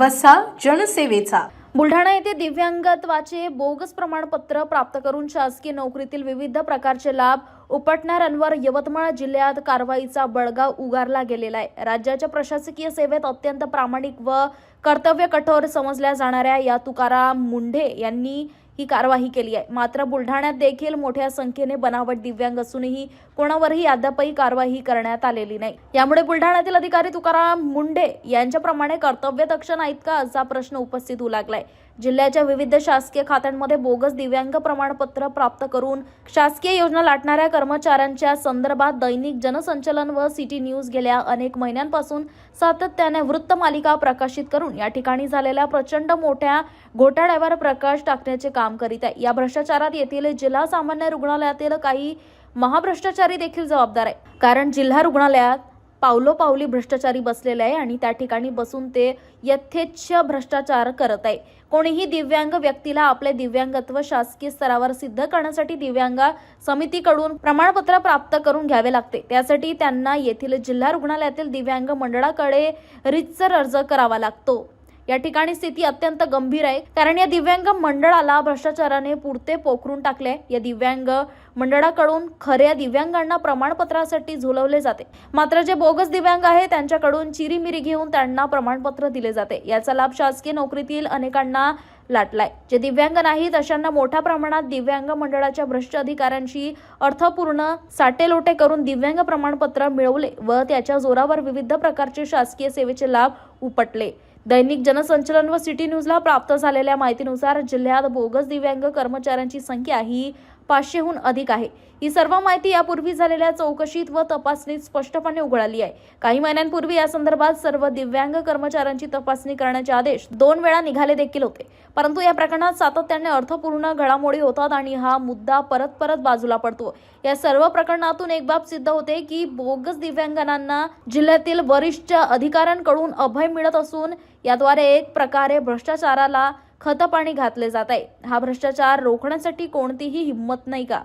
वसा जनसेवेचा. बुलढाणा येथे दिव्यांगत्वाचे बोगस प्रमाणपत्र प्राप्त करून शासकीय नोकरीतील विविध प्रकारचे लाभ उपटणाऱ्यांवर यवतमाळ जिल्ह्यात कारवाईचा बळगा उगारला गेलेला आहे. राज्याच्या प्रशासकीय सेवेत अत्यंत प्रामाणिक व कर्तव्य कठोर समजल्या जाणाऱ्या या तुकाराम मुंढे यांनी ही कारवाई केली आहे. मात्र बुलढाण्यात देखील मोठ्या संख्येने बनावट दिव्यांग असूनही कोणावरही अद्यापही कारवाई करण्यात आलेली नाही. यामुळे बुलढाण्यातील अधिकारी तुकाराम मुंडे यांच्याप्रमाणे कर्तव्य दक्ष नाहीत का असा प्रश्न उपस्थित होऊ लागलाय. जिल्ह्याच्या विविध शासकीय खात्यांमध्ये बोगस दिव्यांग प्रमाणपत्र प्राप्त करून शासकीय योजना लाटणाऱ्या कर्मचाऱ्यांच्या संदर्भात दैनिक जनसंचलन व सिटी न्यूज गेल्या अनेक महिन्यांपासून सातत्याने वृत्तमालिका प्रकाशित करून या ठिकाणी झालेल्या प्रचंड मोठ्या घोटाळ्यावर प्रकाश टाकण्याचे काम करीत आहे. या भ्रष्टाचारात येथील जिल्हा सामान्य रुग्णालयातील काही महाभ्रष्टाचारी देखील जबाबदार आहे कारण जिल्हा रुग्णालयात पावलोपावली भ्रष्टाचारी बसलेले आहे आणि त्या ठिकाणी बसून ते यथेच्छ भ्रष्टाचार करत आहे. कोणीही दिव्यांग व्यक्तीला आपले दिव्यांगत्व शासकीय स्तरावर सिद्ध करण्यासाठी दिव्यांग समितीकडून प्रमाणपत्र प्राप्त करून घ्यावे लागते. त्यासाठी त्यांना येथील जिल्हा रुग्णालयातील दिव्यांग मंडळाकडे रितसर अर्ज करावा लागतो. या ठिकाणी स्थिती अत्यंत गंभीर आहे. कारण या दिव्यांग मंडळाला भ्रष्टाचाराने पुरते पोखरून टाकले. या दिव्यांग मंडळाकडून खऱ्या दिव्यांगांना प्रमाणपत्रासाठी झुलवले जाते. मात्र जे बोगस दिव्यांग आहे त्यांच्याकडून चिरीमिरी घेऊन त्यांना प्रमाणपत्र दिले जाते. याचा लाभ शासकीय नोकरीतील अनेकांना लाटलाय. जे दिव्यांग नाहीत अशांना मोठ्या प्रमाणात दिव्यांग मंडळाच्या भ्रष्ट अधिकाऱ्यांशी अर्थपूर्ण साटेलोटे करून दिव्यांग प्रमाणपत्र मिळवले व त्याच्या जोरावर विविध प्रकारचे शासकीय सेवेचे लाभ उपटले. दैनिक जनसंचलन व सिटी न्यूजला प्राप्त झालेल्या माहितीनुसार जिल्ह्यात बोगस दिव्यांग कर्मचाऱ्यांची संख्या ही पाचशेहून अधिक आहे. ही सर्व माहिती यापूर्वी झालेल्या चौकशीत व तपासणीत स्पष्टपणे उघडाली आहे. काही महिन्यांपूर्वी या संदर्भात सर्व दिव्यांग कर्मचाऱ्यांची तपासणी करण्याचे आदेश दोन वेळा निघाले देखील होते. परंतु या प्रकरणात सातत्याने अर्थपूर्ण घडामोडी होतात आणि हा मुद्दा परत परत बाजूला पडतो. या सर्व प्रकरणातून एक बाब सिद्ध होते की बोगस दिव्यांगांना जिल्ह्यातील वरिष्ठ अधिकाऱ्यांकडून अभय मिळत असून याद्वारे एक प्रकारे भ्रष्टाचाराला खतपाणी घातले जात आहे. हा भ्रष्टाचार रोखण्यासाठी कोणतीही हिंमत नाही का?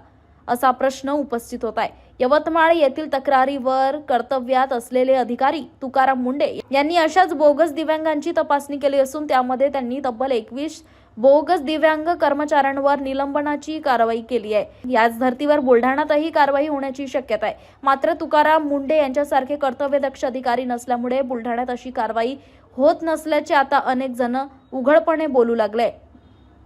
असा प्रश्न उपस्थित होत आहे. यवतमाळ येथील तक्रारीवर कर्तव्यात असलेले अधिकारी तुकाराम मुंडे यांनी अशाच बोगस दिव्यांगांची तपासणी केली असून त्यामध्ये त्यांनी तब्बल एकवीस बोगस दिव्यांग कर्मचाऱ्यांवर निलंबनाची कारवाई केली आहे. याच धर्तीवर बुलढाण्यातही कारवाई होण्याची शक्यता आहे. मात्र तुकाराम मुंडे यांच्यासारखे कर्तव्यदक्ष अधिकारी नसल्यामुळे बुलढाण्यात अशी कारवाई होत नसल्याचे आता अनेक जण उघडपणे बोलू लागले.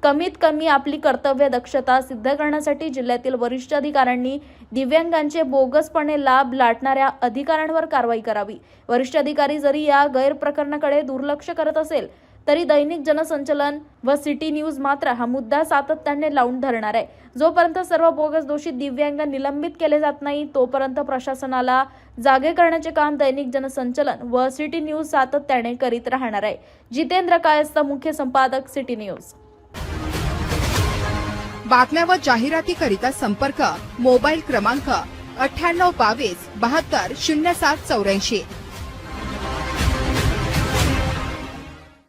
कमीत कमी आपली कर्तव्य दक्षता सिद्ध करण्यासाठी जिल्ह्यातील वरिष्ठ अधिकाऱ्यांनी दिव्यांगांचे बोगसपणे लाभ लाटणाऱ्या अधिकाऱ्यांवर कारवाई करावी. वरिष्ठ अधिकारी जरी या गैरप्रकरणाकडे दुर्लक्ष करत असेल तरी दैनिक जनसंचलन व सिटी न्यूज मात्र हा मुद्दा सातत्याने लावून धरणार आहे. जोपर्यंत सर्व बोगस दोषी दिव्यांग निलंबित केले जात नाही तोपर्यंत प्रशासनाला जागे करण्याचे काम दैनिक जनसंचलन व सिटी न्यूज सातत्याने करीत राहणार आहे. जितेंद्र कायस्थ मुख्य संपादक सिटी न्यूज. बातम्या व जाहिरातीकरिता संपर्क मोबाईल क्रमांक अठ्ठ्याण्णव बावीस बहात्तर शून्य सात चौऱ्याऐंशी.